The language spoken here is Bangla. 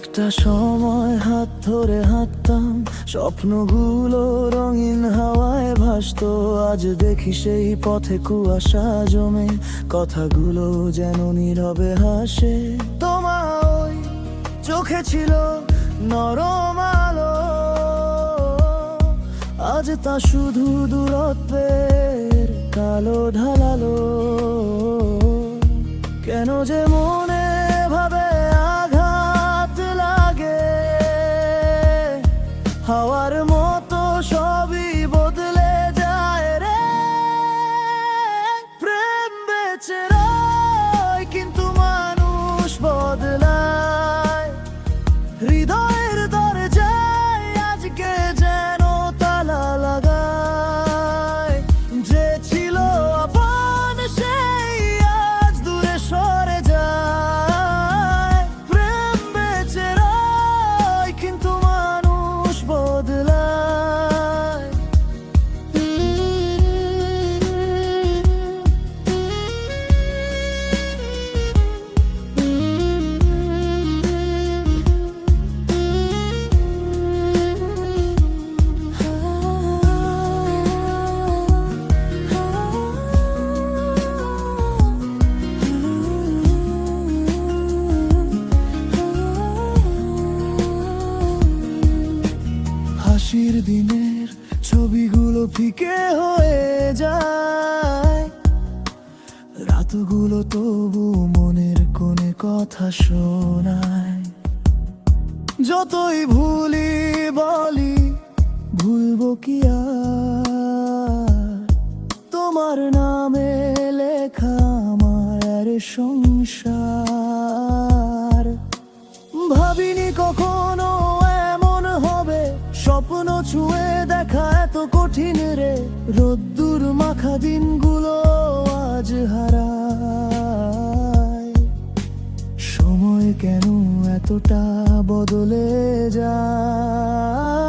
একটা সময় হাত ধরে হাঁটতাম, স্বপ্নগুলো রঙিন হাওয়ায় ভাসতো। আজ দেখি সেই পথে কুয়াশা জমে, কথাগুলো যেন নীরবে হাসে। তোমার চোখে ছিল নরম আলো। আজ তা শুধু দূরত্বের কালো ঢালালো। কেন যে মনে হাওয়ার মতো সবই বদলে যায় রে। প্রেম বেচে কিন্তু হাসির দিনের ছবিগুলো ফিকে হয়ে যায়। রাতগুলো তবু মনের কোণে কথা শোনায়। যতই ভুলি বলি, ভুলবো কি আর? তোমার নামে লেখা আমার সংসার। ভাবিনি কখনো স্বপ্ন ছুঁয়ে দেখা এত কঠিন রে। রোদ্দুর মাখা দিনগুলো আজ হারায়। সময় কেন এতটা বদলে যায়?